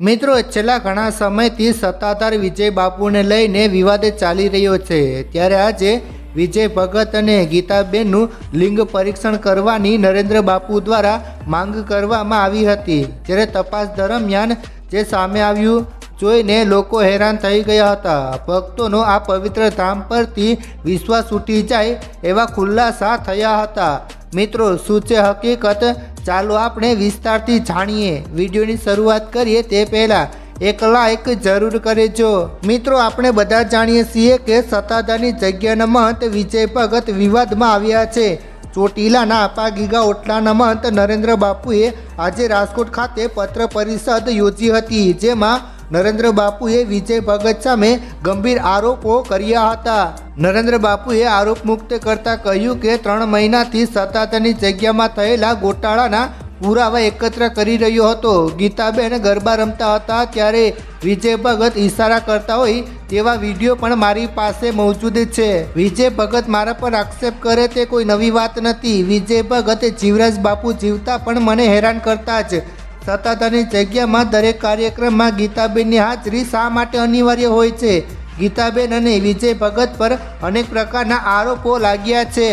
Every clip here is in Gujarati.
મિત્રો, છેલ્લા ઘણા સમયથી સત્તાધાર વિજય બાપુને લઈને વિવાદ ચાલી રહ્યો છે. ત્યારે આજે વિજય ભગત અને ગીતાબેનનું લિંગ પરીક્ષણ કરવાની નરેન્દ્ર બાપુ દ્વારા માંગ કરવામાં આવી હતી. જ્યારે તપાસ દરમિયાન જે સામે આવ્યું, જોઈને લોકો હેરાન થઈ ગયા હતા. ભક્તોનો આ પવિત્ર ધામ પરથી વિશ્વાસ ઉઠી જાય એવા ખુલાસા થયા હતા. મિત્રો, શું છે હકીકત? ચાલો આપણે વિસ્તારથી જાણીએ. વિડીયોની શરૂઆત કરીએ તે પહેલાં એક લાઈક જરૂર કરજો. મિત્રો, આપણે બધા જાણીએ છીએ કે સત્તાધારની જગ્યાના મહંત વિજય ભગત વિવાદમાં આવ્યા છે. ચોટીલાના આપા ગીગા ઓટલાના મહંત નરેન્દ્ર બાપુએ આજે રાજકોટ ખાતે પત્ર પરિષદ યોજી હતી, જેમાં નરેન્દ્ર બાપુએ વિજય ભગત સામે ગંભીર આરોપો કર્યા હતા. નરેન્દ્ર બાપુએ આરોપ મુક્ત કરતા કહ્યું કે ત્રણ મહિનાથી સત્તાધારની જગ્યામાં થયેલા ગોટાળાના પુરાવા એકત્ર કરી રહ્યો હતો. ગીતાબેન ગરબા રમતા હતા ત્યારે વિજય ભગત ઈશારા કરતા હોય તેવા વીડિયો પણ મારી પાસે મોજૂદ છે. વિજય ભગત મારા પર આક્ષેપ કરે તે કોઈ નવી વાત નથી. વિજય ભગત જીવરાજ બાપુ જીવતા પણ મને હેરાન કરતા જ સત્તાધારની જગ્યામાં દરેક કાર્યક્રમમાં ગીતાબેનની હાજરી શા માટે અનિવાર્ય હોય છે? ગીતાબેન અને વિજય ભગત પર અનેક પ્રકારના આરોપો લાગ્યા છે.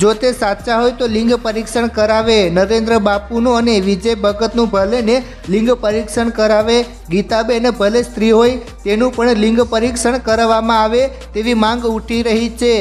જો તે સાચા હોય તો લિંગ પરીક્ષણ કરાવે. નરેન્દ્ર બાપુનું અને વિજય ભગતનું ભલે ને લિંગ પરીક્ષણ કરાવે, ગીતાબેન ભલે સ્ત્રી હોય તેનું પણ લિંગ પરીક્ષણ કરાવવામાં આવે તેવી માંગ ઉઠી રહી છે.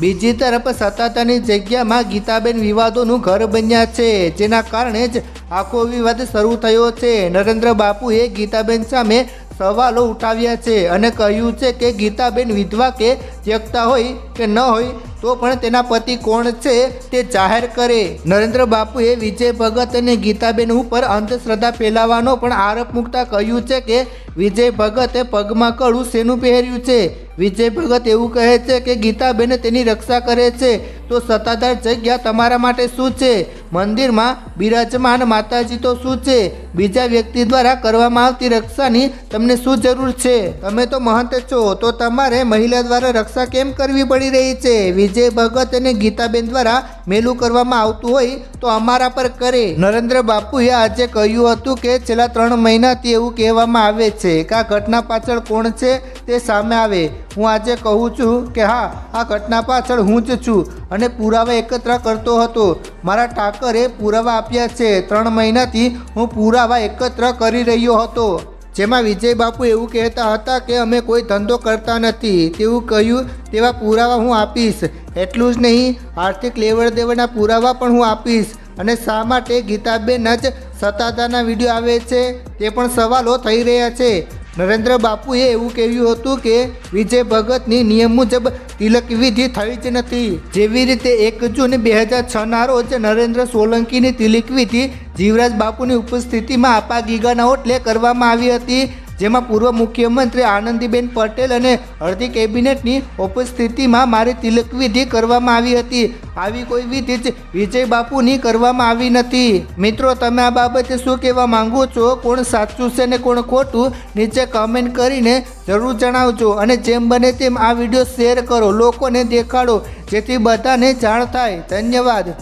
બીજી તરફ સતાતાની જગ્યામાં ગીતાબેન વિવાદોનું ઘર બન્યા છે. જેના કારણે જ આખો વિવાદ શરૂ થયો છે. નરેન્દ્ર બાપુએ ગીતાબેન સામે સવાલો ઉઠાવ્યા છે અને કહ્યું છે કે ગીતાબેન વિધવા કે ત્યક્તા હોય કે ન હોય તો પણ તેના પતિ કોણ છે તે જાહેર કરે. નરેન્દ્ર બાપુએ વિજય ભગત અને ગીતાબેન ઉપર અંધશ્રદ્ધા ફેલાવવાનો પણ આરોપ મૂકતા કહ્યું છે કે વિજય ભગતે પગમાં કળું શેનું પહેર્યું છે? વિજય ભગત એવું કહે છે કે ગીતાબેન તેની રક્ષા કરે છે. તો સત્તાધાર જગ્યા તમારા માટે શું છે? મંદિરમાં બિરાજમાન માતાજી તો શું છે? બીજા વ્યક્તિ દ્વારા કરવામાં આવતી રક્ષાની તમને શું જરૂર છે? તમે તો મહંત છો, તો તમારે મહિલા દ્વારા રક્ષા કેમ કરવી પડી રહી છે? વિજય ભગત અને ગીતાબેન દ્વારા મેલું કરવામાં આવતું હોય તો અમારા પર કરે. નરેન્દ્ર બાપુએ આજે કહ્યું હતું કે છેલ્લા ત્રણ મહિનાથી એવું કહેવામાં આવે છે કે આ ઘટના પાછળ કોણ છે તે સામે આવે. હું આજે કહું છું કે હા, આ ઘટના પાછળ હું જ છું અને પુરાવા એકત્ર કરતો હતો. મારા ઠાકરે પુરાવા આપ્યા છે. ત્રણ મહિનાથી હું પુરાવા એકત્ર કરી રહ્યો હતો. જેમાં વિજય બાપુ એવું કહેતા હતા કે અમે કોઈ ધંધો કરતા નથી. તેવું કહ્યું, તેવા પુરાવા હું આપીશ. એટલું જ નહીં આર્થિક લેવડ દેવડના પુરાવા પણ હું આપીશ. અને શા માટે ગીતાબેન જ સત્તાધારના વીડિયો આવે છે? તે પણ સવાલો થઈ રહ્યા છે. નરેન્દ્ર બાપુએ એવું કહ્યું હતું કે વિજય ભગતની નિયમ મુજબ તિલક વિધિ થઈ જ નથી. જેવી રીતે એક જૂન બે હજાર છના રોજ નરેન્દ્ર સોલંકીની તિલક વિધિ જીવરાજ બાપુની ઉપસ્થિતિમાં આપા ગીગાના ઓટલે કરવામાં આવી હતી. જેમાં પૂર્વ મુખ્યમંત્રી આનંદીબેન પટેલ અને અડધી કેબિનેટની ઉપસ્થિતિમાં મારી તિલક વિધિ કરવામાં આવી હતી. આવી કોઈ વિધિ જ વિજય બાપુની કરવામાં આવી નથી. મિત્રો, તમે આ બાબતે શું કહેવા માંગો છો? કોણ સાચું છે ને કોણ ખોટું? નીચે કમેન્ટ કરીને જરૂર જણાવજો અને જેમ બને તેમ આ વીડિયો શેર કરો. લોકોને દેખાડો, જેથી બધાને જાણ થાય. ધન્યવાદ.